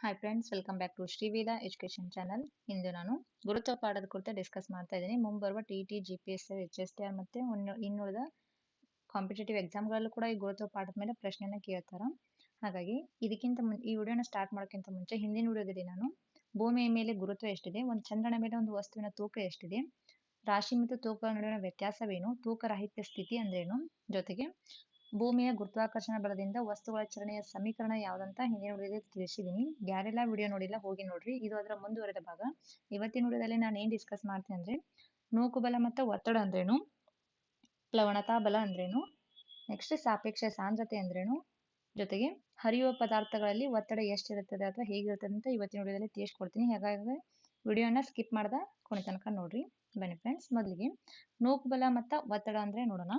Hi friends welcome back to Shriveda education channel ಇಂದು ನಾನು ಗುರುತ್ವ ಪಾಠದ ಕುರಿತು ಡಿಸ್ಕಸ್ ಮಾಡ್ತಾ ಇದ್ದೀನಿ. ಮುಂಬರುವ T T G P S H S T R ಮತ್ತು ಇನ್ನುಳಿದ ಕಾಂಪಿಟೇಟಿವ್ ಎಕ್ಸಾಮ್ಗಳಲ್ಲೂ ಕೂಡ ಈ ಗುರುತ್ವ ಪಾಠದ ಮೇಲೆ ಪ್ರಶ್ನೆನ ಕೇಳ್ತಾರೆ? ಹಾಗಾಗಿ ಇದಕ್ಕಿಂತ ಮುನ್, ಈ ವಿಡಿಯೋನ ಸ್ಟಾರ್ಟ್ ಮಾಡೋಕ್ಕಿಂತ ಮುಂಚೆ ಹಿಂದಿನ ವಿಡಿಯೋದಲ್ಲಿ ನಾನು ಭೂಮಿಯ ಮೇಲೆ ಗುರುತ್ವ ಎಷ್ಟಿದೆ, ಒಂದು ಚಂದ್ರನ ಮೇಲೆ ಒಂದು ವಸ್ತುವಿನ ತೂಕ ಎಷ್ಟಿದೆ, ರಾಶಿ ಮತ್ತು ತೂಕಗಳ ನಡುವಿನ ವ್ಯತ್ಯಾಸವೇನು ತೂಕ ರಾಹಿತ್ಯ ಸ್ಥಿತಿ ಅಂದ್ರೇನು? ಜೊತೆಗೆ ಭೂಮಿಯ ಗುರುತ್ವಾಕರ್ಷಣ ಬಲದಿಂದ ವಸ್ತುಗಳ ಚಲನೆಯ ಸಮೀಕರಣ ಯಾವ್ದಂತ ಹಿಂದಿನ ವಿಡಿಯೋದಲ್ಲಿ ತಿಳಿಸಿದೀನಿ. ಯಾರೆಲ್ಲ ವಿಡಿಯೋ ನೋಡಿಲ್ಲ ಹೋಗಿ ನೋಡ್ರಿ. ಇದು ಅದರ ಮುಂದುವರೆದ ಭಾಗ. ಇವತ್ತಿನ ವಿಡಿಯೋದಲ್ಲಿ ನಾನು ಏನು ಡಿಸ್ಕಸ್ ಮಾಡ್ತೀನಿ ಅಂದ್ರೆ ನೂಕುಬಲ ಮತ್ತು ಒತ್ತಡ ಅಂದ್ರೇನು? ಪ್ಲವಣತಾ ಬಲ ಅಂದ್ರೇನು? ನೆಕ್ಸ್ಟ್ ಸಾಪೇಕ್ಷ ಸಾಂದ್ರತೆ ಅಂದ್ರೇನು? ಜೊತೆಗೆ ಹರಿಯುವ ಪದಾರ್ಥಗಳಲ್ಲಿ ಒತ್ತಡ ಎಷ್ಟಿರುತ್ತದೆ ಅಥವಾ ಹೇಗಿರುತ್ತದೆ ಅಂತ ಇವತ್ತಿನ ವಿಡಿಯೋದಲ್ಲಿ ತಿಳಿಸ್ಕೊಡ್ತೀನಿ. ಹಾಗಾಗಿ ವಿಡಿಯೋನ ಸ್ಕಿಪ್ ಮಾಡ್ದ ಕೊನೆ ತನಕ ನೋಡ್ರಿ. ಬನ್ನಿ ಫ್ರೆಂಡ್ಸ್ ಮೊದಲಿಗೆ ನೂಕುಬಲ ಮತ್ತು ಒತ್ತಡ ಅಂದ್ರೆ ನೋಡೋಣ.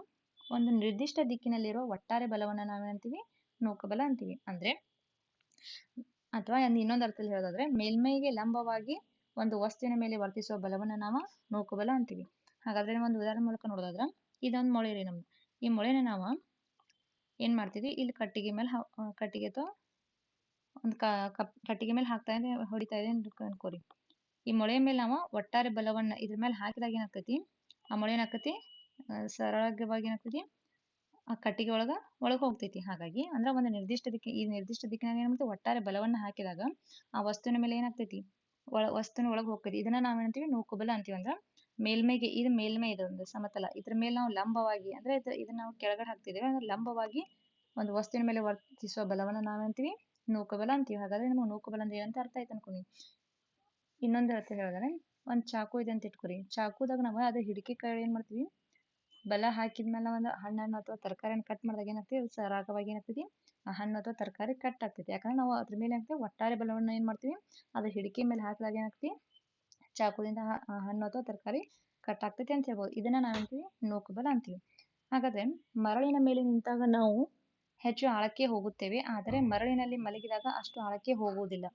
ಒಂದು ನಿರ್ದಿಷ್ಟ ದಿಕ್ಕಿನಲ್ಲಿರುವ ಒಟ್ಟಾರೆ ಬಲವನ್ನು ನಾವೇನಂತೀವಿ ನೂಕಬಲ ಅಂತೀವಿ. ಅಂದ್ರೆ, ಅಥವಾ ಇನ್ನೊಂದು ಅರ್ಥದಲ್ಲಿ ಹೇಳೋದಾದ್ರೆ, ಮೇಲ್ಮೈಗೆ ಲಂಬವಾಗಿ ಒಂದು ವಸ್ತುವಿನ ಮೇಲೆ ವರ್ತಿಸುವ ಬಲವನ್ನು ನಾವು ನೌಕಬಲ ಅಂತೀವಿ. ಹಾಗಾದ್ರೆ ಒಂದು ಉದಾಹರಣೆ ಮೂಲಕ ನೋಡೋದಾದ್ರೆ, ಇದೊಂದು ಮೊಳೆ ರೀ ನಮ್ದು. ಈ ಮೊಳೆನ ನಾವು ಏನ್ ಮಾಡ್ತೀವಿ? ಇಲ್ಲಿ ಕಟ್ಟಿಗೆ ಮೇಲೆ ಕಟ್ಟಿಗೆ ಅಥವಾ ಒಂದು ಕಟ್ಟಿಗೆ ಮೇಲೆ ಹಾಕ್ತಾ ಇದೆ, ಹೊಡಿತಾ ಇದೆ ಅನ್ಕೋರಿ. ಈ ಮೊಳೆಯ ಮೇಲೆ ನಾವು ಒಟ್ಟಾರೆ ಬಲವನ್ನ ಇದ್ರ ಮೇಲೆ ಹಾಕಿದಾಗ ಏನಾಗ್ತೈತಿ? ಆ ಮೊಳೆ ಏನಾಗ್ತೈತಿ? ಸರಳವಾಗಿ ಏನಾಗ್ತೈತಿ ಆ ಕಟ್ಟಿಗೆ ಒಳಗ, ಒಳಗೆ ಹೋಗ್ತೈತಿ. ಹಾಗಾಗಿ ಅಂದ್ರೆ ಒಂದು ನಿರ್ದಿಷ್ಟ ದಿಕ್ಕಿ ಈ ನಿರ್ದಿಷ್ಟ ದಿಕ್ಕಿನಾಗ ಏನಾಗ್ತೈತಿ ಒಟ್ಟಾರೆ ಬಲವನ್ನ ಹಾಕಿದಾಗ ಆ ವಸ್ತುವಿನ ಮೇಲೆ ಏನಾಗ್ತೈತಿ? ಒಳ ವಸ್ತುವಿನ ಒಳಗೆ ಹೋಗ್ತೈತಿ. ಇದನ್ನ ನಾವ್ ಏನಂತೀವಿ ನೂಕುಬಲ ಅಂತೀವಿ. ಅಂದ್ರ ಮೇಲ್ಮೈಗೆ, ಇದು ಮೇಲ್ಮೈ ಇದೆ ಒಂದು ಸಮತಲ. ಇದ್ರ ಮೇಲೆ ನಾವು ಲಂಬವಾಗಿ, ಅಂದ್ರೆ ಇದನ್ನ ನಾವು ಕೆಳಗಡೆ ಹಾಕ್ತಿದ್ದೇವೆ. ಅಂದ್ರೆ ಲಂಬವಾಗಿ ಒಂದು ವಸ್ತುವಿನ ಮೇಲೆ ವರ್ತಿಸುವ ಬಲವನ್ನ ನಾವೇನಂತೀವಿ ನೂಕುಬಲ ಅಂತೀವಿ. ಹಾಗಾದ್ರೆ ನಮಗೆ ನೂಕುಬಲ ಅಂದ್ರೆ ಏನಂತ ಅರ್ಥ ಆಯ್ತು ಅನ್ಕೊಂಡಿ ಇನ್ನೊಂದು ಅರ್ಥ ಹೇಳಿದ್ರೆ ಒಂದ್ ಚಾಕು ಇದೆ ಅಂತ ಇಟ್ಕೊರಿ. ಚಾಕುದಾಗ ನಾವು ಅದ್ರ ಹಿಡಿಕೆ ಕಡೆ ಏನ್ ಮಾಡ್ತೀವಿ? ಬಲ ಹಾಕಿದ್ಮೇಲೆ ಒಂದು ಹಣ್ಣನ್ನು ಅಥವಾ ತರಕಾರಿಯನ್ನು ಕಟ್ ಮಾಡಿದಾಗ ಏನಾಗ್ತದೆ ಅದು ಸರಾಗವಾಗಿ ಏನಾಗ್ತದೆ ಆ ಹಣ್ಣು ಅಥವಾ ತರಕಾರಿ ಕಟ್ ಆಗ್ತೈತಿ. ಯಾಕಂದ್ರೆ ನಾವು ಅದ್ರ ಮೇಲೆ ಏನಾಗ್ತದೆ ಒಟ್ಟಾರೆ ಬಲವನ್ನು ಏನು ಮಾಡ್ತೀವಿ ಅದು ಹಿಡಿಕೆ ಮೇಲೆ ಹಾಕಿದಾಗ ಏನಾಗ್ತದೆ ಚಾಕುದಿಂದ ಹಣ್ಣು ಅಥವಾ ತರಕಾರಿ ಕಟ್ ಆಗ್ತೈತಿ ಅಂತ ಹೇಳ್ಬೋದು. ಇದನ್ನ ನಾವೇಂತೀವಿ ನೂಕುಬಲ ಅಂತೀವಿ. ಹಾಗಾದ್ರೆ ಮರಳಿನ ಮೇಲೆ ನಿಂತಾಗ ನಾವು ಹೆಚ್ಚು ಆಳಕ್ಕೆ ಹೋಗುತ್ತೇವೆ ಆದರೆ ಮರಳಿನಲ್ಲಿ ಮಲಗಿದಾಗ ಅಷ್ಟು ಆಳಕ್ಕೆ ಹೋಗುವುದಿಲ್ಲ.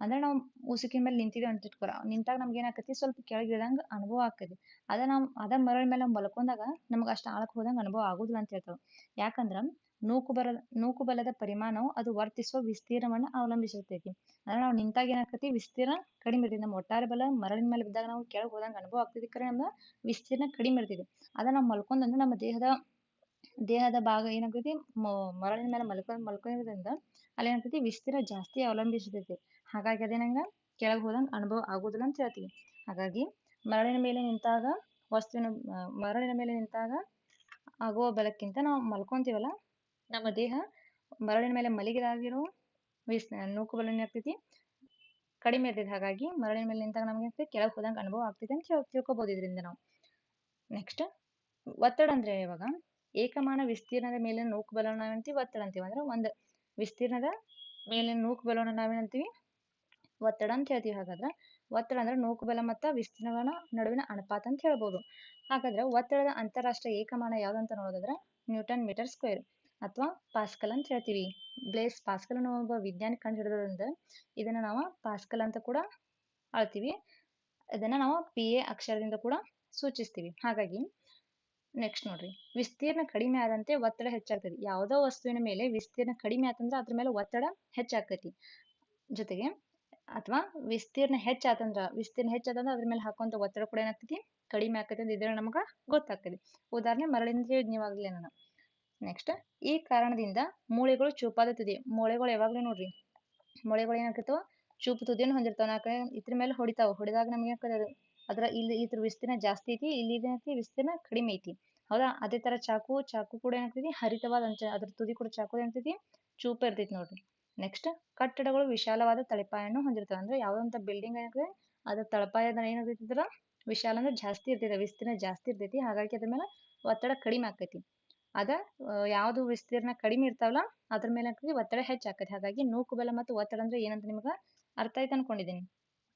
ಅಂದ್ರೆ ನಾವು ಉಸುಕಿನ ಮೇಲೆ ನಿಂತಿದ್ದೇವೆ ಅಂತ ಇಟ್ಕೊರ ನಿಂತಾಗ ನಮ್ಗೆ ಏನಾಕತಿ ಸ್ವಲ್ಪ ಕೆಳಗಿಳಿದಂಗ ಅನುಭವ ಆಕತಿ ಅದ ನಾವು, ಅದ ಮರಳ ಮೇಲೆ ನಾವು ಮಲ್ಕೊಂಡಾಗ ನಮ್ಗೆ ಅಷ್ಟು ಆಳಕ್ಕೆ ಹೋದಂಗ ಅನುಭವ ಆಗುದಿಲ್ಲ ಅಂತ ಹೇಳ್ತಾವ. ಯಾಕಂದ್ರೆ ನೂಕು ಬರ ನೂಕು ಬಲದ ಪರಿಮಾಣವು ಅದು ವರ್ತಿಸುವ ವಿಸ್ತೀರ್ಣವನ್ನ ಅವಲಂಬಿಸಿರ್ತೈತಿ. ಅಂದ್ರೆ ನಾವು ನಿಂತಾಗ ಏನಾಕತಿ ವಿಸ್ತೀರ್ಣ ಕಡಿಮೆ ಇರ್ತೈತಿ. ನಮ್ಮ ಒಟ್ಟಾರೆ ಬಲ ಮರಳಿನ ಮೇಲೆ ಬಿದ್ದಾಗ ನಾವು ಕೆಳಗೆ ಹೋದಂಗ ಅನುಭವ ಆಗ್ತೈತಿ ಕರೆ ನಮ್ಮ ವಿಸ್ತೀರ್ಣ ಕಡಿಮೆ ಇರ್ತೈತಿ. ಅದ ನಾವು ಮಲ್ಕೊಂಡಂದ್ರೆ ನಮ್ಮ ದೇಹದ ದೇಹದ ಭಾಗ ಏನಾಗ್ತೈತಿ ಮರಳಿನ ಮೇಲೆ ಮಲ್ಕೊಂಡ್ ಮಲ್ಕೊಂಡಿರೋದ್ರಿಂದ ಅಲ್ಲಿ ಏನಾಗ್ತೈತಿ ವಿಸ್ತೀರ್ಣ ಜಾಸ್ತಿ ಅವಲಂಬಿಸಿರ್ತೈತಿ. ಹಾಗಾಗಿ ಅದೇನಂಗ ಕೆಳಗೆ ಹೋದಂಗ ಅನುಭವ ಆಗುದಿಲ್ಲ ಅಂತ ಹೇಳ್ತೀವಿ. ಹಾಗಾಗಿ ಮರಳಿನ ಮೇಲೆ ನಿಂತಾಗ, ವಸ್ತುವಿನ ಮರಳಿನ ಮೇಲೆ ನಿಂತಾಗ ಆಗುವ ಬಲಕ್ಕಿಂತ ನಾವು ಮಲ್ಕೊಂತೀವಲ್ಲ, ನಮ್ಮ ದೇಹ ಮರಳಿನ ಮೇಲೆ ಮಲಗಿದಾಗಿರೋ ವಿಸ್ ನೂಕು ಬಲ ಏನಾಗ್ತೈತಿ ಕಡಿಮೆ ಇರ್ತೈತಿ. ಹಾಗಾಗಿ ಮರಳಿನ ಮೇಲೆ ನಿಂತಾಗ ನಮ್ಗೆ ಆಗ್ತೈತಿ? ಕೆಳಗೆ ಹೋದಂಗ ಅನುಭವ ಆಗ್ತೈತಿ ಅಂತ ತಿಳ್ಕೊಬಹುದು ಇದರಿಂದ ನಾವು. ನೆಕ್ಸ್ಟ್ ಒತ್ತಡ ಅಂದ್ರೆ ಇವಾಗ ಏಕಮಾನ ವಿಸ್ತೀರ್ಣದ ಮೇಲಿನ ನೂಕು ಬಲವನ್ನ ನಾವೇಂತೀವಿ ಒತ್ತಡ ಅಂತೀವಿ. ಅಂದ್ರೆ ಒಂದು ವಿಸ್ತೀರ್ಣದ ಮೇಲಿನ ನೂಕು ಬಲವನ್ನ ನಾವೇನಂತೀವಿ ಒತ್ತಡ ಅಂತ ಹೇಳ್ತೀವಿ. ಹಾಗಾದ್ರೆ ಒತ್ತಡ ಅಂದ್ರೆ ನೂಕುಬಲ ಮತ್ತು ವಿಸ್ತೀರ್ಣಗಳ ನಡುವಿನ ಅನುಪಾತ ಅಂತ ಹೇಳ್ಬೋದು. ಹಾಗಾದ್ರೆ ಒತ್ತಡದ ಅಂತಾರಾಷ್ಟ್ರೀಯ ಏಕಮಾನ ಯಾವ್ದಂತ ನೋಡೋದಾದ್ರೆ ನ್ಯೂಟನ್ ಮೀಟರ್ ಸ್ಕ್ವೇರ್ ಅಥವಾ ಪಾಸ್ಕಲ್ ಅಂತ ಹೇಳ್ತೀವಿ. ಬ್ಲೇಸ್ ಪಾಸ್ಕಲ್ ಅನ್ನೋ ಒಬ್ಬ ವಿಜ್ಞಾನಿ ಕಂಡು ಹಿಡಿದ್ರಿಂದ ಇದನ್ನ ನಾವು ಪಾಸ್ಕಲ್ ಅಂತ ಕೂಡ ಅಳ್ತೀವಿ. ಇದನ್ನ ನಾವು ಪಿ ಎ ಅಕ್ಷರದಿಂದ ಕೂಡ ಸೂಚಿಸ್ತೀವಿ. ಹಾಗಾಗಿ ನೆಕ್ಸ್ಟ್ ನೋಡ್ರಿ. ವಿಸ್ತೀರ್ಣ ಕಡಿಮೆ ಆದಂತೆ ಒತ್ತಡ ಹೆಚ್ಚಾಗ್ತದೆ. ಯಾವುದೋ ವಸ್ತುವಿನ ಮೇಲೆ ವಿಸ್ತೀರ್ಣ ಕಡಿಮೆ ಆತಂದ್ರೆ ಅದ್ರ ಮೇಲೆ ಒತ್ತಡ ಹೆಚ್ಚಾಗ್ತೈತಿ. ಜೊತೆಗೆ ಅಥವಾ ವಿಸ್ತೀರ್ಣ ಹೆಚ್ಚಾತಂದ್ರ ವಿಸ್ತೀರ್ಣ ಹೆಚ್ಚಾತಂದ್ರ ಅದ್ರ ಮೇಲೆ ಹಾಕುವಂತ ಒತ್ತಡ ಕೂಡ ಏನಾಗ್ತೈತಿ? ಕಡಿಮೆ ಆಕೈತಿ ಅಂತ ಇದ್ರ ನಮಗ ಗೊತ್ತಾಗ್ತದೆ ಉದಾಹರಣೆ ಮರಳಿಂದ ಹೇಳಿದ್ನಿವಾಗ್ಲೇ ನಾನು. ನೆಕ್ಸ್ಟ್ ಈ ಕಾರಣದಿಂದ ಮೂಳೆಗಳು ಚೂಪಾದ ತುದಿ ಮೂಳೆಗಳು ಯಾವಾಗಲೂ ನೋಡ್ರಿ, ಮೂಳೆಗಳು ಏನಾಗ್ತಾವ ಚೂಪು ತುದಿಯನ್ನು ಹೊಂದಿರ್ತಾವ. ನಾಕ ಇದ್ರ ಮೇಲೆ ಹೊಡಿತಾವ. ಹೊಡಿದಾಗ ನಮ್ಗೆ ಏನಾಗ್ತದೆ ಅದ್ರ ಇಲ್ಲಿ ಇದ್ರ ವಿಸ್ತೀರ್ಣ ಜಾಸ್ತಿ ಐತಿ, ಇಲ್ಲಿ ಏನೈತಿ ವಿಸ್ತೀರ್ಣ ಕಡಿಮೆ ಐತಿ. ಹೌದಾ? ಅದೇ ತರ ಚಾಕು ಚಾಕು ಕೂಡ ಏನಾಗ್ತೈತಿ? ಹರಿತವಾದ ಅಂಚ ಅದ್ರ ತುದಿ ಕೂಡ ಚಾಕು ಏನಾಗ್ತೈತಿ? ಚೂಪ ಇರ್ತೈತಿ ನೋಡ್ರಿ. ನೆಕ್ಸ್ಟ್ ಕಟ್ಟಡಗಳು ವಿಶಾಲವಾದ ತಳಪಾಯನ್ನು ಹೊಂದಿರ್ತವೆ ಅಂದ್ರೆ ಯಾವ್ದಂತ ಬಿಲ್ಡಿಂಗ್ ಏನಿದೆ ಅದ್ರ ತಳಪಾಯದ ಏನಾಗ್ತೈತಿದ್ರ ವಿಶಾಲ ಅಂದ್ರೆ ಜಾಸ್ತಿ ಇರ್ತೈತಿ, ವಿಸ್ತೀರ್ಣ ಜಾಸ್ತಿ ಇರ್ತೈತಿ. ಹಾಗಾಗಿ ಅದ್ರ ಮೇಲೆ ಒತ್ತಡ ಕಡಿಮೆ ಆಕೈತಿ ಅದ ಯಾವ್ದು ವಿಸ್ತೀರ್ಣ ಕಡಿಮೆ ಇರ್ತಾವಲ್ಲ, ಅದ್ರ ಮೇಲೆ ಹಾಕಿ ಒತ್ತಡ ಹೆಚ್ಚಾಕತಿ ಹಾಗಾಗಿ ನೂಕು ಬಲ ಮತ್ತು ಒತ್ತಡ ಅಂದ್ರೆ ಏನಂತ ನಿಮಗ ಅರ್ಥ ಆಯ್ತು ಅನ್ಕೊಂಡಿದ್ದೀನಿ.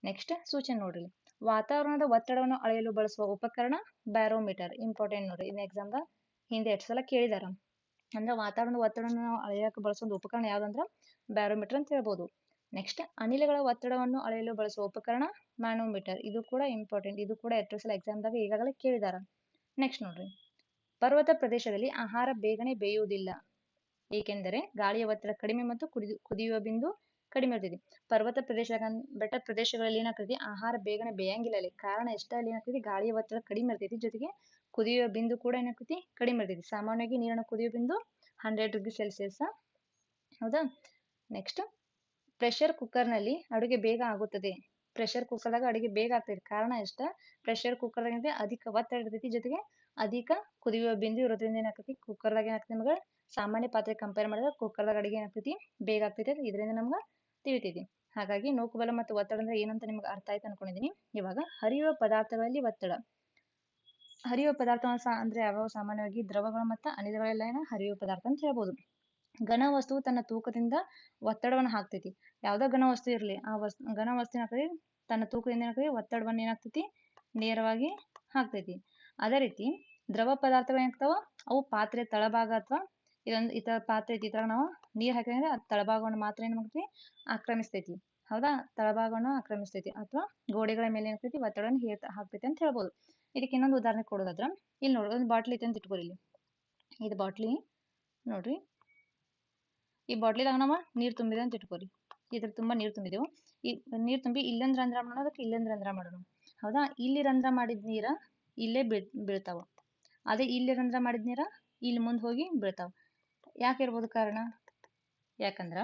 ನೆಕ್ಸ್ಟ್ ಸೂಚನೆ ನೋಡ್ರಿ. ವಾತಾವರಣದ ಒತ್ತಡವನ್ನು ಅಳೆಯಲು ಬಳಸುವ ಉಪಕರಣ ಬ್ಯಾರೋಮೀಟರ್ ಇಂಪಾರ್ಟೆಂಟ್ ನೋಡ್ರಿ. ಇನ್ ಎಕ್ಸಾಮ್ದಾಗ ಹಿಂದೆ ಎಷ್ಟು ಸಲ ಕೇಳಿದಾರ? ಅಂದ್ರೆ ವಾತಾವರಣದ ಒತ್ತಡವನ್ನು ಅಳೆಯಕ್ಕೆ ಬಳಸುವ ಉಪಕರಣ ಯಾವ್ದಂದ್ರ ಬ್ಯಾರೋಮೀಟರ್ ಅಂತ ಹೇಳ್ಬೋದು. ನೆಕ್ಸ್ಟ್ ಅನಿಲಗಳ ಒತ್ತಡವನ್ನು ಅಳೆಯಲು ಬಳಸುವ ಉಪಕರಣ ಮ್ಯಾನೋಮೀಟರ್. ಇದು ಕೂಡ ಇಂಪಾರ್ಟೆಂಟ್ ಇದು ಕೂಡ ಎಷ್ಟು ಸಲ ಎಕ್ಸಾಮ್ದಾಗ ಈಗಾಗಲೇ ಕೇಳಿದಾರ. ನೆಕ್ಸ್ಟ್ ನೋಡ್ರಿ. ಪರ್ವತ ಪ್ರದೇಶದಲ್ಲಿ ಆಹಾರ ಬೇಗನೆ ಬೇಯುವುದಿಲ್ಲ. ಏಕೆಂದರೆ ಗಾಳಿಯ ಒತ್ತಡ ಕಡಿಮೆ ಮತ್ತು ಕುದಿಯುವ ಬಿಂದು ಕಡಿಮೆ ಇರ್ತೈತಿ ಪರ್ವತ ಪ್ರದೇಶ ಬೆಟ್ಟ ಪ್ರದೇಶಗಳಲ್ಲಿ ಏನಾಗ್ತೈತಿ ಆಹಾರ ಬೇಗನೆ ಬೇಯಂಗಿಲ್ಲ ಅಲ್ಲಿ ಕಾರಣ ಎಷ್ಟ ಅಲ್ಲಿ ಏನಾಗ್ತೈತಿ ಗಾಳಿಯ ಒತ್ತಡ ಕಡಿಮೆ ಇರ್ತೈತಿ. ಜೊತೆಗೆ ಕುದಿಯುವ ಬಿಂದು ಕೂಡ ಏನಾಗ್ತೈತಿ? ಕಡಿಮೆ ಇರ್ತೈತಿ. ಸಾಮಾನ್ಯವಾಗಿ ನೀರಿನ ಕುದಿಯುವ ಬಿಂದು ಹಂಡ್ರೆಡ್ ಡಿಗ್ರಿ ಸೆಲ್ಸಿಯಸ್ ಹೌದಾ? ನೆಕ್ಸ್ಟ್ ಪ್ರೆಷರ್ ಕುಕ್ಕರ್ನಲ್ಲಿ ಅಡುಗೆ ಬೇಗ ಆಗುತ್ತದೆ. ಪ್ರೆಷರ್ ಕುಕ್ಕರ್ದಾಗ ಅಡುಗೆ ಬೇಗ ಆಗ್ತೈತಿ. ಕಾರಣ ಎಷ್ಟ? ಪ್ರೆಷರ್ ಕುಕ್ಕರ್ದಾಗ ಅಧಿಕ ಒತ್ತಡ ಇರ್ತೈತಿ. ಜೊತೆಗೆ ಅಧಿಕ ಕುದಿಯುವ ಬಿಂದು ಇರೋದ್ರಿಂದ ಏನಾಗ್ತೈತಿ? ಕುಕ್ಕರ್ದಾಗ ಏನಾಗ್ತೈತಿ ನಮ್ಗೆ? ಸಾಮಾನ್ಯ ಪಾತ್ರೆ ಕಂಪೇರ್ ಮಾಡಿದ್ರೆ ಕುಕ್ಕರ್ದಾಗ ಅಡುಗೆ ಏನಾಗ್ತೈತಿ? ಬೇಗ ಆಗ್ತೈತಿ ಇದರಿಂದ ನಮ್ಗೆ ತಿಳಿತೈತಿ. ಹಾಗಾಗಿ ನೂಕುಬಲ ಮತ್ತು ಒತ್ತಡ ಅಂದ್ರೆ ಏನಂತ ನಿಮ್ಗೆ ಅರ್ಥ ಆಯ್ತು ಅನ್ಕೊಂಡಿದೀನಿ. ಇವಾಗ ಹರಿಯುವ ಪದಾರ್ಥಗಳಲ್ಲಿ ಒತ್ತಡ. ಹರಿಯುವ ಪದಾರ್ಥ ಅಂದ್ರೆ ಯಾವ್ಯಾವ ಸಾಮಾನ್ಯವಾಗಿ ದ್ರವಗಳು ಮತ್ತು ಅನಿಲಗಳೆಲ್ಲ ಹರಿಯುವ ಪದಾರ್ಥ ಅಂತ ಹೇಳ್ಬೋದು. ಘನ ವಸ್ತು ತನ್ನ ತೂಕದಿಂದ ಒತ್ತಡವನ್ನು ಹಾಕ್ತೈತಿ. ಯಾವ್ದೋ ಘನ ವಸ್ತು ಇರಲಿ, ಆ ವಸ್ತು ಘನ ವಸ್ತು ಏನಾಗ್ತದೆ ತನ್ನ ತೂಕದಿಂದ ಏನಾಗ್ತದೆ ಒತ್ತಡವನ್ನು ಏನಾಗ್ತೈತಿ ನೇರವಾಗಿ ಹಾಕ್ತೈತಿ. ಅದೇ ರೀತಿ ದ್ರವ ಪದಾರ್ಥಗಳು ಏನಾಗ್ತಾವ ಅವು ಪಾತ್ರೆ ತಳಭಾಗ ಅಥವಾ ಇದೊಂದು ಈ ತರ ಪಾತ್ರೆ ಐತಿ, ಈ ತರ ನಾವು ನೀರ್ ಹಾಕಿದ್ರೆ ತಳಭಾಗವನ್ನು ಮಾತ್ರ ಏನ್ ಮಾಡ್ತೀವಿ ಆಕ್ರಮಿಸ್ತೈತಿ. ಹೌದಾ? ತಳಭಾಗವನ್ನು ಆಕ್ರಮಿಸ್ತೈತಿ ಅಥವಾ ಗೋಡೆಗಳ ಮೇಲೆ ಏನಾಗ್ತೈತಿ ಒತ್ತಡವನ್ನು ಹೇರ್ ಹಾಕ್ತೈತಿ ಅಂತ ಹೇಳ್ಬೋದು. ಇದಕ್ಕೆ ಇನ್ನೊಂದು ಉದಾಹರಣೆ ಕೊಡೋದಾದ್ರೆ, ಇಲ್ಲಿ ನೋಡಿ, ಒಂದು ಬಾಟ್ಲಿ ಐತೆ ಅಂತ ಇಟ್ಕೊರಿ ಇಲ್ಲಿ. ಇದು ಬಾಟ್ಲಿ, ನೋಡ್ರಿ. ಈ ಬಾಟ್ಲಿದಾಗ ನಾವು ನೀರು ತುಂಬಿದೆ ಅಂತ ಇಟ್ಕೊರಿ. ಇದ್ರ ತುಂಬಾ ನೀರು ತುಂಬಿದೆವು. ಈ ನೀರು ತುಂಬಿ ಇಲ್ಲಂದ್ರ ರಂಧ್ರ ಮಾಡೋಣ, ಅದಕ್ಕೆ ಇಲ್ಲೊಂದು ರಂಧ್ರ ಮಾಡೋಣ. ಹೌದಾ? ಇಲ್ಲಿ ರಂಧ್ರ ಮಾಡಿದ ನೀರ ಇಲ್ಲೇ ಬೀಳ್, ಬೀಳ್ತಾವ. ಅದೇ ಇಲ್ಲಿ ರಂಧ್ರ ಮಾಡಿದ ನೀರ ಇಲ್ಲಿ ಮುಂದೆ ಹೋಗಿ ಬೀಳ್ತಾವ. ಯಾಕೆ ಇರ್ಬೋದು ಕಾರಣ? ಯಾಕಂದ್ರ,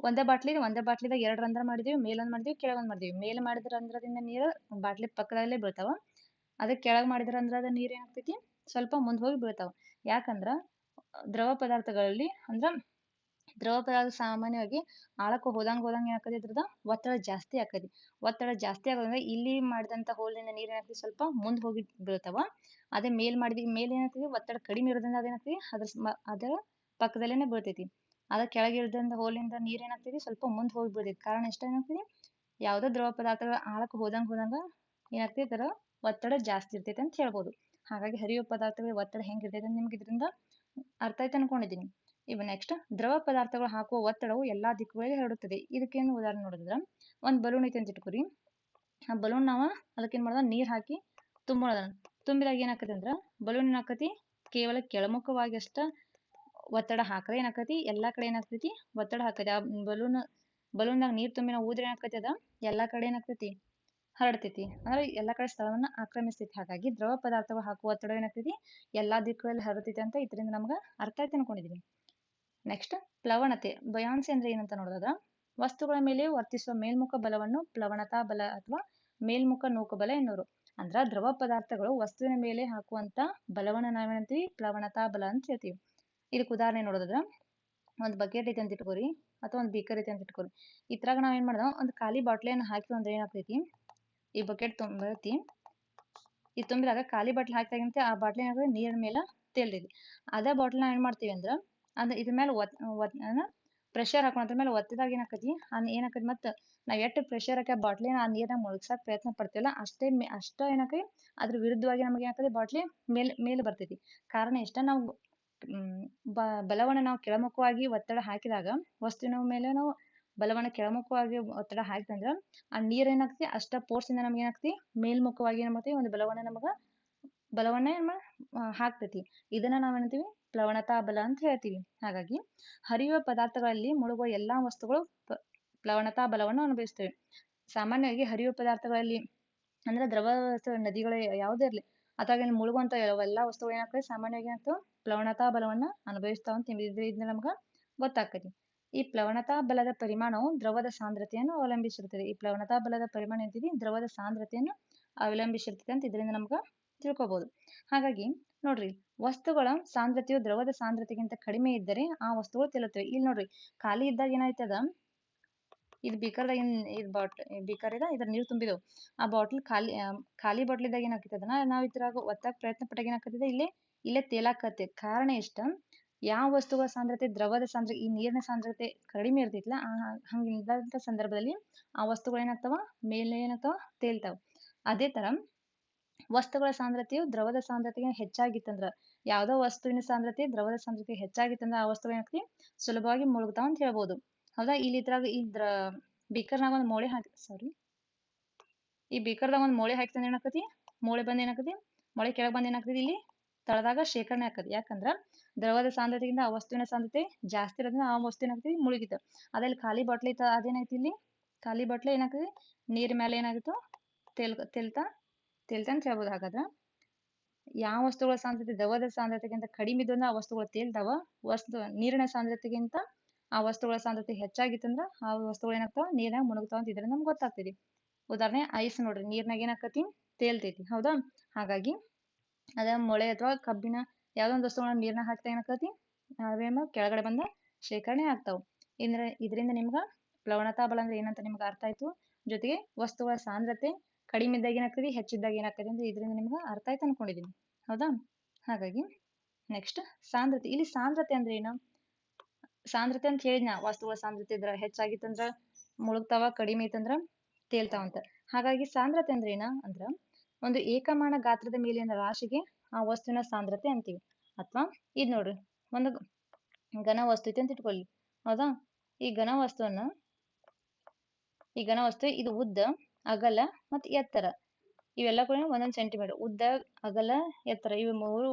ಒಂದೇ ಬಾಟ್ಲಿ ಒಂದೇ ಬಾಟ್ಲಿದಾಗ ಎರಡು ರಂಧ್ರ ಮಾಡಿದೀವಿ, ಮೇಲೊಂದು ಮಾಡಿದೀವಿ, ಕೆಳಗೊಂದು ಮಾಡಿದೀವಿ. ಮೇಲೆ ಮಾಡಿದ ರಂಧ್ರದಿಂದ ನೀರು ಬಾಟ್ಲಿ ಪಕ್ಕದಲ್ಲೇ ಬೀಳ್ತಾವ. ಅದಕ್ಕೆ ಕೆಳಗೆ ಮಾಡಿದ್ರ ಅಂದ್ರೆ ಅದು ನೀರು ಏನಾಗ್ತೈತಿ? ಸ್ವಲ್ಪ ಮುಂದೆ ಹೋಗಿ ಬೀಳ್ತಾವ. ಯಾಕಂದ್ರ ದ್ರವ ಪದಾರ್ಥಗಳಲ್ಲಿ ಅಂದ್ರ ದ್ರವ ಪದಾರ್ಥ ಸಾಮಾನ್ಯವಾಗಿ ಆಳಕ್ಕೆ ಹೋದಂಗೆ ಹೋದಂಗೆ ಏನಾಕತಿ ಇದ್ರದ ಒತ್ತಡ ಜಾಸ್ತಿ ಆಕತಿ. ಒತ್ತಡ ಜಾಸ್ತಿ ಆಗೋದ್ರಿಂದ ಇಲ್ಲಿ ಮಾಡಿದಂತ ಹೋಲಿನಿಂದ ನೀರು ಏನಾಗ್ತದೆ ಸ್ವಲ್ಪ ಮುಂದೆ ಹೋಗಿ ಬೀಳ್ತಾವ. ಅದೇ ಮೇಲ್ ಮಾಡಿದ, ಮೇಲೆ ಏನಾಗ್ತದೆ ಒತ್ತಡ ಕಡಿಮೆ ಇರೋದ್ರಿಂದ ಅದೇನಾಗ್ತದೆ ಅದ್ರ ಅದರ ಪಕ್ಕದಲ್ಲೇನೆ ಬೀಳ್ತೈತಿ. ಅದ ಕೆಳಗೆ ಇಳಿದಂತ ಹೋಲಿಂದ ನೀರ್ ಏನಾಗ್ತೈತಿ? ಸ್ವಲ್ಪ ಮುಂದೆ ಹೋಗಿ ಬೀಳ್ತೈತಿ. ಕಾರಣ ಎಷ್ಟ ಏನಾಗ್ತದೆ ಯಾವುದೋ ದ್ರವ ಪದಾರ್ಥಗಳ ಆಳಕ್ಕೆ ಹೋದಂಗೆ ಹೋದಂಗೆ ಏನಾಗ್ತೈತಿ? ಅದರ ಒತ್ತಡ ಜಾಸ್ತಿ ಇರ್ತೈತಿ ಅಂತ ಹೇಳ್ಬೋದು. ಹಾಗಾಗಿ ಹರಿಯುವ ಪದಾರ್ಥಗಳ ಒತ್ತಡ ಹೆಂಗಿರ್ತೈತಿ ಅಂತ ನಿಮ್ಗೆ ಇದರಿಂದ ಅರ್ಥ ಆಯ್ತು ಅನ್ಕೊಂಡಿದೀನಿ. ಇವ ನೆಕ್ಸ್ಟ್ ದ್ರವ ಪದಾರ್ಥಗಳು ಹಾಕುವ ಒತ್ತಡವು ಎಲ್ಲಾ ದಿಕ್ಕುಗಳಿಗೆ ಹರಡುತ್ತದೆ. ಇದಕ್ಕೇನು ಉದಾಹರಣೆ ನೋಡಿದ್ರ? ಒಂದು ಬಲೂನ್ ಐತಿ ಅಂತ ಇಟ್ಕೊರಿ. ಆ ಬಲೂನ್ ನಾವ ಏನು ಮಾಡೋದ? ನೀರು ಹಾಕಿ ತುಂಬೋದ ತುಂಬಿದಾಗ ಏನಾಕತಿ ಅಂದ್ರ ಬಲೂನ್ ಏನಾಕತಿ? ಕೇವಲ ಕೆಳಮುಖವಾಗಿ ಅಷ್ಟ ಒತ್ತಡ ಹಾಕ್ರೆ ಏನಾಕತಿ? ಎಲ್ಲಾ ಕಡೆ ಏನಾಗ್ತೈತಿ? ಒತ್ತಡ ಹಾಕತಿ. ಆ ಬಲೂನ್ ಬಲೂನ್ದಾಗ ನೀರು ತುಂಬಿ ನಾವು ಊದ್ರೆ ಏನಾಕತಿ ಅದ? ಎಲ್ಲಾ ಕಡೆ ಏನಾಗ್ತೈತಿ? ಹರಡ್ತೈತಿ. ಅಂದ್ರೆ ಎಲ್ಲಾ ಕಡೆ ಸ್ಥಳವನ್ನ ಆಕ್ರಮಿಸ್ತೈತಿ. ಹಾಗಾಗಿ ದ್ರವ ಪದಾರ್ಥಗಳು ಹಾಕುವ ಒತ್ತಡ ಏನಾಗ್ತೈತಿ ಎಲ್ಲಾ ದಿಕ್ಕುಗಳಲ್ಲಿ ಹರಡ್ತೈತಿ ಅಂತ ಇದರಿಂದ ನಮ್ಗ ಅರ್ಥ ಆಯ್ತು ಅನ್ಕೊಂಡಿದೀನಿ ನೆಕ್ಸ್ಟ್ ಪ್ಲವಣತೆ ಬಯಾನ್ಸಿ ಅಂದ್ರೆ ಏನಂತ ನೋಡಿದಾಗ ವಸ್ತುಗಳ ಮೇಲೆ ವರ್ತಿಸುವ ಮೇಲ್ಮುಖ ಬಲವನ್ನು ಪ್ಲವಣತಾ ಬಲ ಅಥವಾ ಮೇಲ್ಮುಖ ನೂಕು ಬಲ ಎನ್ನುವರು. ಅಂದ್ರ ದ್ರವ ಪದಾರ್ಥಗಳು ವಸ್ತುವಿನ ಮೇಲೆ ಹಾಕುವಂತ ಬಲವನ್ನ ನಾವೇನಂತೀವಿ ಪ್ಲವಣತಾ ಬಲ ಅಂತ ಹೇಳ್ತೀವಿ. ಇದಕ್ಕೆ ಉದಾಹರಣೆ ನೋಡೋದಾದ್ರ, ಒಂದು ಬಕೆಟ್ ಐತಿ ಅಂತ ಇಟ್ಕೋರಿ, ಅಥವಾ ಒಂದು ಬೀಕರ್ ಐತಿ ಅಂತ ಇಟ್ಕೋರಿ. ಇತ್ರಾಗ ನಾವೇನ್ ಮಾಡ್ದ, ಒಂದು ಖಾಲಿ ಬಾಟ್ಲಿಯನ್ನು ಹಾಕಿ ಅಂದ್ರೆ ಏನಾಗ್ತೈತಿ? ಈ ಬಕೆಟ್ ತುಂಬೈತಿ ಈ ತುಂಬಿದಾಗ ಖಾಲಿ ಬಾಟ್ಲಿ ಹಾಕಿದಾಗಂತೆ ಆ ಬಾಟ್ಲಿ ಏನಾಗ್ತದೆ ನೀರಿನ ಮೇಲೆ ತೇಲ್ತೈತಿ ಅದೇ ಬಾಟ್ಲಿನ ಏನು ಮಾಡ್ತೀವಿ ಅಂದ್ರ, ಅದ್ ಇದ್ರ ಮೇಲೆ ಒತ್ ಒತ್ ಪ್ರೆಷರ್ ಹಾಕೊಂಡ್ರ ಅದ್ರ ಮೇಲೆ ಒತ್ತಿದಾಗ ಏನಾಕತಿ? ಏನಾಕತಿ ಮತ್ತ ನಾವ್ ಎಷ್ಟು ಪ್ರೆಷರ್ ಹಾಕಿ ಆ ಬಾಟ್ಲಿ ಆ ನೀರ್ನಾಗ ಮುಳುಗ್ಸಾಕ್ ಪ್ರಯತ್ನ ಪಡ್ತೀವಲ್ಲ, ಅಷ್ಟೇ ಅಷ್ಟ ಏನಾಕತಿ? ಅದ್ರ ವಿರುದ್ಧವಾಗಿ ನಮಗೆ ಏನಾಕತಿ ಬಾಟ್ಲಿ ಮೇಲೆ ಮೇಲೆ ಬರ್ತೈತಿ. ಕಾರಣ ಇಷ್ಟ ನಾವು ಬಲವನ್ನ ನಾವು ಕೆಳಮುಖವಾಗಿ ಒತ್ತಡ ಹಾಕಿದಾಗ, ವಸ್ತುವಿನ ಮೇಲೆ ನಾವು ಬಲವನ್ನ ಕೆಳಮುಖವಾಗಿ ಒತ್ತಡ ಹಾಕ್ತಂದ್ರ ಆ ನೀರ್ ಏನಾಗ್ತಿ? ಅಷ್ಟ ಫೋರ್ಸ್ ಇಂದ ನಮ್ಗೆ ಏನಾಗ್ತಿ? ಮೇಲ್ಮುಖವಾಗಿ ಏನ್ ಒಂದು ಬಲವನ್ನ ನಮಗ ಬಲವನ್ನ ಏನ್ ಹಾಕ್ತೈತಿ. ಇದನ್ನ ನಾವೇನಂತೀವಿ ಪ್ಲವಣತಾ ಬಲ ಅಂತ ಹೇಳ್ತೀವಿ. ಹಾಗಾಗಿ ಹರಿಯುವ ಪದಾರ್ಥಗಳಲ್ಲಿ ಮುಳುಗುವ ಎಲ್ಲಾ ವಸ್ತುಗಳು ಪ್ಲವಣತಾ ಬಲವನ್ನು ಅನುಭವಿಸ್ತವೆ. ಸಾಮಾನ್ಯವಾಗಿ ಹರಿಯುವ ಪದಾರ್ಥಗಳಲ್ಲಿ ಅಂದ್ರೆ ದ್ರವ ನದಿಗಳು ಯಾವುದೇ ಇರಲಿ ಅಥವಾ ಮುಳುಗುವಂತ ಎಲ್ಲಾ ವಸ್ತುಗಳು ಏನಾಗ್ತವೆ? ಸಾಮಾನ್ಯವಾಗಿ ಏನಾಗ್ತವೆ? ಪ್ಲವಣತಾ ಬಲವನ್ನ ಅನುಭವಿಸ್ತಾವ ಅಂತ ಇದರಿಂದ ನಮ್ಗ ಗೊತ್ತಾಗ್ತೈತಿ. ಈ ಪ್ಲವಣತಾ ಬಲದ ಪರಿಮಾಣವು ದ್ರವದ ಸಾಂದ್ರತೆಯನ್ನು ಅವಲಂಬಿಸಿರುತ್ತದೆ. ಈ ಪ್ಲವಣತಾ ಬಲದ ಪರಿಮಾಣ ಎಂತಿದೆ? ದ್ರವದ ಸಾಂದ್ರತೆಯನ್ನು ಅವಲಂಬಿಸಿರ್ತದೆ ಅಂತ ಇದರಿಂದ ನಮ್ಗೆ ತಿಳ್ಕೋಬಹುದು ಹಾಗಾಗಿ ನೋಡ್ರಿ, ವಸ್ತುಗಳ ಸಾಂದ್ರತೆಯು ದ್ರವದ ಸಾಂದ್ರತೆಗಿಂತ ಕಡಿಮೆ ಇದ್ದರೆ ಆ ವಸ್ತುಗಳು ತೇಲುತ್ತವೆ. ಇಲ್ಲಿ ನೋಡ್ರಿ, ಖಾಲಿ ಇದ್ದಾಗ ಏನಾಯ್ತದ? ಇದು ಬೀಕರ್ದಾಗ ಇದು ಬಾಟ್ ಬೀಕರ್ ಇದೆ ಇದ್ರ ನೀರು ತುಂಬಿದವು. ಆ ಬಾಟ್ಲ್ ಖಾಲಿ ಖಾಲಿ ಬಾಟ್ಲ್ ಇದ್ದಾಗ ಏನಾಗ್ತದ? ನಾವು ಇದ್ರಾಗ ಒತ್ತಾಗ ಪ್ರಯತ್ನ ಪಟ್ಟಾಗ ಏನಾಗ್ತದೆ? ಇಲ್ಲೇ ಇಲ್ಲೇ ತೇಲಾಕತ್ತೆ. ಕಾರಣ ಎಷ್ಟ? ಯಾವ ವಸ್ತುಗಳ ಸಾಂದ್ರತೆ, ದ್ರವದ ಸಾಂದ್ರತೆ, ಈ ನೀರಿನ ಸಾಂದ್ರತೆ ಕಡಿಮೆ ಇರ್ತೈತಲ್ಲ ಹಂಗೆ ಇಲ್ಲದಂಥ ಸಂದರ್ಭದಲ್ಲಿ ಆ ವಸ್ತುಗಳು ಏನಾಗ್ತಾವ ಮೇಲೆ ಏನಾಗ್ತಾವ ತೇಲ್ತಾವ. ಅದೇ ತರ ವಸ್ತುಗಳ ಸಾಂದ್ರತೆಯು ದ್ರವದ ಸಾಂದ್ರತೆಗೆ ಹೆಚ್ಚಾಗಿತ್ತಂದ್ರ, ಯಾವ್ದೋ ವಸ್ತುವಿನ ಸಾಂದ್ರತೆ ದ್ರವದ ಸಾಂದ್ರತೆ ಹೆಚ್ಚಾಗಿತ್ತಂದ್ರ ಆ ವಸ್ತು ಏನಾಗ್ತಿ ಸುಲಭವಾಗಿ ಮುಳುಗ್ತಾವ ಅಂತ ಹೇಳ್ಬೋದು. ಹೌದಾ? ಇಲ್ಲಿ ಇದ್ರಾಗ ಈ ದ್ರ ಒಂದ್ ಮೋಳೆ ಹಾಕಿ ಸಾರಿ ಈ ಬೀಕರ್ದಾಗ ಒಂದ್ ಮೋಳೆ ಹಾಕಿತಂದ್ರ ಏನಾಗ್ತೈತಿ ಮೋಳೆ ಬಂದ್ ಏನಾಗ್ತೈತಿ ಮೊಳೆ ಕೆಳಗ್ ಬಂದ್ ಏನಾಗ್ತೈತಿ ಇಲ್ಲಿ? ತಳದಾಗ ಶೇಖರಣೆ ಆಕತಿ ಯಾಕಂದ್ರ ದ್ರವದ ಸಾಂದ್ರತೆಗಿಂತ ಆ ವಸ್ತುವಿನ ಸಾಂದ್ರತೆ ಜಾಸ್ತಿ ಇರೋದ್ರಿಂದ ಆ ವಸ್ತು ಏನಾಗ್ತದೆ ಮುಳುಗಿತು. ಅದ್ರಲ್ಲಿ ಖಾಲಿ ಬಾಟ್ಲಿ ಇತ್ತು ಅದೇನಾಯ್ತು ಇಲ್ಲಿ? ಖಾಲಿ ಬಾಟ್ಲಿ ಏನಾಗ್ತದೆ? ನೀರ್ ಮೇಲೆ ಏನಾಗಿತ್ತು? ತೇಲ್ ತೇಲ್ತಾ? ತೇಲ್ತಾ ಅಂತ ಹೇಳ್ಬೋದು ಹಾಗಾದ್ರೆ. ಯಾವ ವಸ್ತುಗಳ ಸಾಂದ್ರತೆ ದ್ರವದ ಸಾಂದ್ರತೆಗಿಂತ ಕಡಿಮೆ ಇದ್ದು ಆ ವಸ್ತುಗಳು ತೇಲ್ತಾವ? ವಸ್ತು, ನೀರಿನ ಸಾಂದ್ರತೆಗಿಂತ ಆ ವಸ್ತುಗಳ ಸಾಂದ್ರತೆ ಹೆಚ್ಚಾಗಿತ್ತಂದ್ರ ಆ ವಸ್ತುಗಳು ಏನಾಗ್ತಾವ? ನೀರ್ನಾಗ ಮುಳುಗ್ತಾವ ಅಂತ ಇದ್ರೆ ನಮ್ಗೆ ಗೊತ್ತಾಗ್ತದೆ. ಉದಾಹರಣೆ ಐಸ್ ನೋಡ್ರಿ, ನೀರ್ನಾಗ ಏನಾಕತಿ? ತೇಲ್ತೈತಿ. ಹೌದಾ? ಹಾಗಾಗಿ ಅದ ಮೊಳೆ ಅಥವಾ ಕಬ್ಬಿನ ಯಾವ್ದೋ ಒಂದು ವಸ್ತುಗಳನ್ನ ನೀರ್ನ ಹಾಕ್ತಾ ಏನಾಕತಿ ಅವೇನು ಕೆಳಗಡೆ ಬಂದ ಶೇಖರಣೆ ಆಗ್ತಾವ. ಇಂದ್ರ, ಇದರಿಂದ ನಿಮ್ಗ ಪ್ಲವಣತಾ ಬಲ ಅಂದ್ರೆ ಏನಂತ ನಿಮ್ಗೆ ಅರ್ಥ ಆಯ್ತು. ಜೊತೆಗೆ ವಸ್ತುಗಳ ಸಾಂದ್ರತೆ, ಕಡಿಮೆ ಇದ್ದಾಗ ಏನಾಗ್ತದೆ, ಹೆಚ್ಚಿದ್ದಾಗ ಏನಾಗ್ತದೆ ಅಂತ ಇದರಿಂದ ನಿಮ್ಗೆ ಅರ್ಥ ಆಯ್ತು ಅನ್ಕೊಂಡಿದೀನಿ. ಹೌದಾ? ಹಾಗಾಗಿ ನೆಕ್ಸ್ಟ್ ಸಾಂದ್ರತೆ, ಇಲ್ಲಿ ಸಾಂದ್ರತೆ ಅಂದ್ರೆ ಏನು? ಸಾಂದ್ರತೆ ಅಂತ ಹೇಳಿದ್ನ, ವಸ್ತುಗಳ ಸಾಂದ್ರತೆ ಇದ್ರ ಹೆಚ್ಚಾಗಿತ್ತಂದ್ರ ಮುಳುಗ್ತಾವ, ಕಡಿಮೆ ಇತ್ತಂದ್ರ ತೇಲ್ತಾವ ಅಂತ ಹಾಗಾಗಿ ಸಾಂದ್ರತೆ ಅಂದ್ರೆ ಏನ? ಅಂದ್ರ ಒಂದು ಏಕಮಾನ ಗಾತ್ರದ ಮೇಲಿನ ರಾಶಿಗೆ ಆ ವಸ್ತುವಿನ ಸಾಂದ್ರತೆ ಅಂತೀವಿ. ಅಥವಾ ಇದು ನೋಡ್ರಿ, ಒಂದು ಘನ ವಸ್ತು ಐತಿ ಅಂತ ಇಟ್ಕೊಳ್ಳಿ. ಹೌದಾ? ಈ ಘನ ವಸ್ತುವನ್ನ, ಈ ಘನ ವಸ್ತು, ಇದು ಉದ್ದ, ಅಗಲ ಮತ್ತು ಎತ್ತರ. ಇವೆಲ್ಲ ಕೂಡ ಒಂದೊಂದು ಸೆಂಟಿಮೀಟರ್ ಉದ್ದ, ಅಗಲ, ಎತ್ತರ. ಇವು ಮೂರು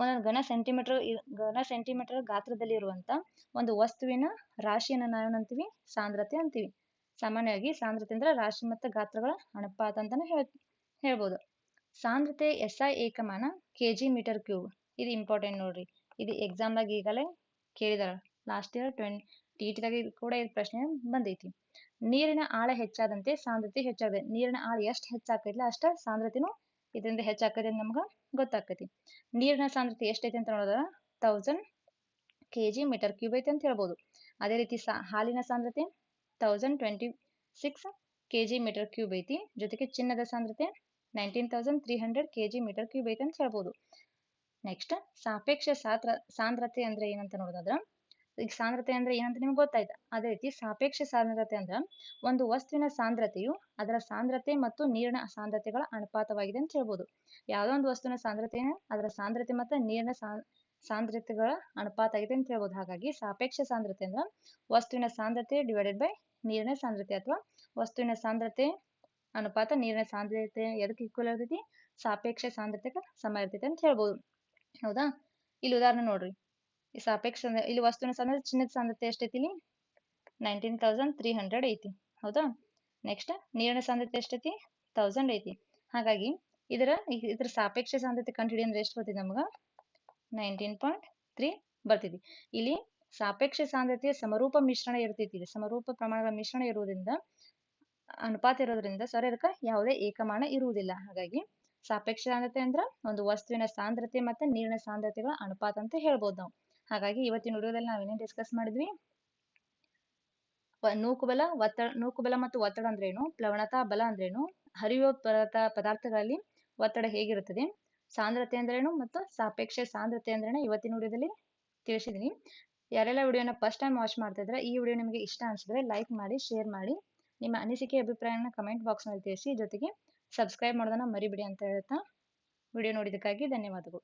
ಒಂದೊಂದು ಘನ ಸೆಂಟಿಮೀಟರ್ ಘನ ಸೆಂಟಿಮೀಟರ್ ಗಾತ್ರದಲ್ಲಿ ಇರುವಂತ ಒಂದು ವಸ್ತುವಿನ ರಾಶಿಯನ್ನ ನಾವೇನಂತೀವಿ ಸಾಂದ್ರತೆ ಅಂತೀವಿ. ಸಾಮಾನ್ಯವಾಗಿ ಸಾಂದ್ರತೆ ಅಂದ್ರೆ ರಾಶಿ ಮತ್ತು ಗಾತ್ರಗಳ ಅನುಪಾತ ಅಂತಾನೆ ಹೇಳ್, ಹೇಳ್ಬೋದು. ಸಾಂದ್ರತೆ ಎಸ್ಐ ಏಕಮಾನ ಕೆ ಜಿ ಮೀಟರ್ ಕ್ಯೂಬ್. ಇದು ಇಂಪಾರ್ಟೆಂಟ್ ನೋಡ್ರಿ. ಇದು ಎಕ್ಸಾಮ್ದಾಗ ಈಗಲೇ ಕೇಳಿದಾರ. ಲಾಸ್ಟ್ ಇಯರ್ ಟ್ವೆಂಟಿ ಟಿ ಟಿದಾಗ ಕೂಡ ಇದು ಪ್ರಶ್ನೆ ಬಂದೈತಿ. ನೀರಿನ ಆಳ ಹೆಚ್ಚಾದಂತೆ ಸಾಂದ್ರತೆ ಹೆಚ್ಚಾಗದೆ ನೀರಿನ ಆಳ ಎಷ್ಟು ಹೆಚ್ಚಾಕೈತಿಲ್ಲ ಅಷ್ಟ ಸಾಂದ್ರತೆನೂ ಇದರಿಂದ ಹೆಚ್ಚಾಕೈತಿ ಅಂತ ನಮ್ಗೆ ಗೊತ್ತಾಕೈತಿ ನೀರಿನ ಸಾಂದ್ರತೆ ಎಷ್ಟೈತಿ ಅಂತ ನೋಡೋದ್ರ? Thousand K G metre cube ಐತಿ ಅಂತ ಹೇಳ್ಬೋದು. ಅದೇ ರೀತಿ ಸಾ, ಹಾಲಿನ ಸಾಂದ್ರತೆ thousand twenty six K G metre cube ಐತಿ. ಜೊತೆಗೆ ಚಿನ್ನದ ಸಾಂದ್ರತೆ nineteen thousand three hundred K G metre cube ಐತೆ ಅಂತ ಹೇಳ್ಬೋದು. ನೆಕ್ಸ್ಟ್ ಸಾಪೇಕ್ಷ ಸಾತ್ರ, ಸಾಂದ್ರತೆ ಅಂದ್ರೆ ಏನಂತ ನೋಡೋದಾದ್ರ, ಈಗ ಸಾಂದ್ರತೆ ಅಂದ್ರೆ ಏನಂತ ನಿಮ್ಗೆ ಗೊತ್ತಾಯ್ತು? ಅದೇ ರೀತಿ ಸಾಪೇಕ್ಷ ಸಾಂದ್ರತೆ ಅಂದ್ರ ಒಂದು ವಸ್ತುವಿನ ಸಾಂದ್ರತೆಯು ಅದರ ಸಾಂದ್ರತೆ ಮತ್ತು ನೀರಿನ ಸಾಂದ್ರತೆಗಳ ಅನುಪಾತವಾಗಿದೆ ಅಂತ ಹೇಳ್ಬೋದು. ಯಾವ್ದೋ ಒಂದು ವಸ್ತುವಿನ ಸಾಂದ್ರತೆ ಅದರ ಸಾಂದ್ರತೆ ಮತ್ತು ನೀರಿನ ಸಾಂದ್ರತೆಗಳ ಅನುಪಾತ ಆಗಿದೆ ಅಂತ ಹೇಳ್ಬೋದು. ಹಾಗಾಗಿ ಸಾಪೇಕ್ಷ ಸಾಂದ್ರತೆ ಅಂದ್ರ ವಸ್ತುವಿನ ಸಾಂದ್ರತೆ ಡಿವೈಡೆಡ್ ಬೈ ನೀರಿನ ಸಾಂದ್ರತೆ ಅಥವಾ ವಸ್ತುವಿನ ಸಾಂದ್ರತೆ ಅನುಪಾತ ನೀರಿನ ಸಾಂದ್ರತೆ ಎದಕ್ಕೆ ಈಕ್ವಲ್ ಇರ್ತೈತಿ ಸಾಪೇಕ್ಷ ಸಾಂದ್ರತೆಗೆ ಸಮ ಇರ್ತೈತಿ ಅಂತ ಹೇಳ್ಬೋದು. ಹೌದಾ? ಇಲ್ಲಿ ಉದಾಹರಣೆ ನೋಡ್ರಿ. ಈ ಸಾಪೇಕ್ಷ ಇಲ್ಲಿ ವಸ್ತುವಿನ ಸಾಂದ್ರತೆ, ಚಿನ್ನದ ಸಾಂದ್ರತೆ ಎಷ್ಟೈತಿ ಇಲ್ಲಿ? ನೈನ್ಟೀನ್ ತೌಸಂಡ್ ತ್ರೀ ಹಂಡ್ರೆಡ್ ಐತಿ ಹೌದಾ? ನೆಕ್ಸ್ಟ್ ನೀರಿನ ಸಾಂದ್ರತೆ ಎಷ್ಟೈತಿ? ತೌಸಂಡ್ ಐತಿ ಹಾಗಾಗಿ, ಇದರ ಇದರ ಸಾಪೇಕ್ಷ ಸಾಂದ್ರತೆ ಕಂಡುಹಿಡಿ ಅಂದ್ರೆ ಎಷ್ಟು ಬರ್ತೈತಿ ನಮ್ಗೆ? ನೈನ್ಟೀನ್ ಪಾಯಿಂಟ್ ತ್ರೀ ಬರ್ತೈತಿ. ಇಲ್ಲಿ ಸಾಪೇಕ್ಷ ಸಾಂದ್ರತೆಯ ಸಮರೂಪ ಮಿಶ್ರಣ ಇರ್ತೈತಿ. ಸಮರೂಪ ಪ್ರಮಾಣಗಳ ಮಿಶ್ರಣ ಇರುವುದರಿಂದ ಅನುಪಾತ ಇರೋದ್ರಿಂದ ಸಾರಿ ಯಾವುದೇ ಏಕಮಾನ ಇರುವುದಿಲ್ಲ. ಹಾಗಾಗಿ ಸಾಪೇಕ್ಷ ಸಾಂದ್ರತೆ ಅಂದ್ರ ಒಂದು ವಸ್ತುವಿನ ಸಾಂದ್ರತೆ ಮತ್ತೆ ನೀರಿನ ಸಾಂದ್ರತೆಗಳ ಅನುಪಾತ ಅಂತ ಹೇಳ್ಬೋದು ನಾವು. ಹಾಗಾಗಿ ಇವತ್ತಿನ ವಿಡಿಯೋದಲ್ಲಿ ನಾವೇನೇನು ಡಿಸ್ಕಸ್ ಮಾಡಿದ್ವಿ? ನೂಕುಬಲ ಒತ್ತಡ ನೂಕುಬಲ ಮತ್ತು ಒತ್ತಡ ಅಂದ್ರೇನು? ಪ್ಲವಣತಾ, ಬಲ ಅಂದ್ರೇನು? ಹರಿಯುವ ಪದಾರ್ಥ, ಪದಾರ್ಥಗಳಲ್ಲಿ ಒತ್ತಡ ಹೇಗಿರುತ್ತದೆ? ಸಾಂದ್ರತೆ ಅಂದ್ರೇನು ಮತ್ತು ಸಾಪೇಕ್ಷ ಸಾಂದ್ರತೆ ಅಂದ್ರೇನು ಇವತ್ತಿನ ವಿಡಿಯೋದಲ್ಲಿ ತಿಳಿಸಿದೀನಿ. ಯಾರೆಲ್ಲ ವಿಡಿಯೋನ ಫಸ್ಟ್ ಟೈಮ್ ವಾಚ್ ಮಾಡ್ತಾ ಇದ್ರೆ, ಈ ವಿಡಿಯೋ ನಿಮಗೆ ಇಷ್ಟ ಅನಿಸಿದ್ರೆ ಲೈಕ್ ಮಾಡಿ ಶೇರ್ ಮಾಡಿ. ನಿಮ್ಮ ಅನಿಸಿಕೆ ಅಭಿಪ್ರಾಯನ ಕಮೆಂಟ್ ಬಾಕ್ಸ್ನಲ್ಲಿ ತಿಳಿಸಿ, ಜೊತೆಗೆ ಸಬ್ಸ್ಕ್ರೈಬ್ ಮಾಡೋದನ್ನ ಮರಿಬಿಡಿ ಅಂತ ಹೇಳ್ತಾ ವಿಡಿಯೋ ನೋಡಿದ್ದಕ್ಕಾಗಿ ಧನ್ಯವಾದಗಳು.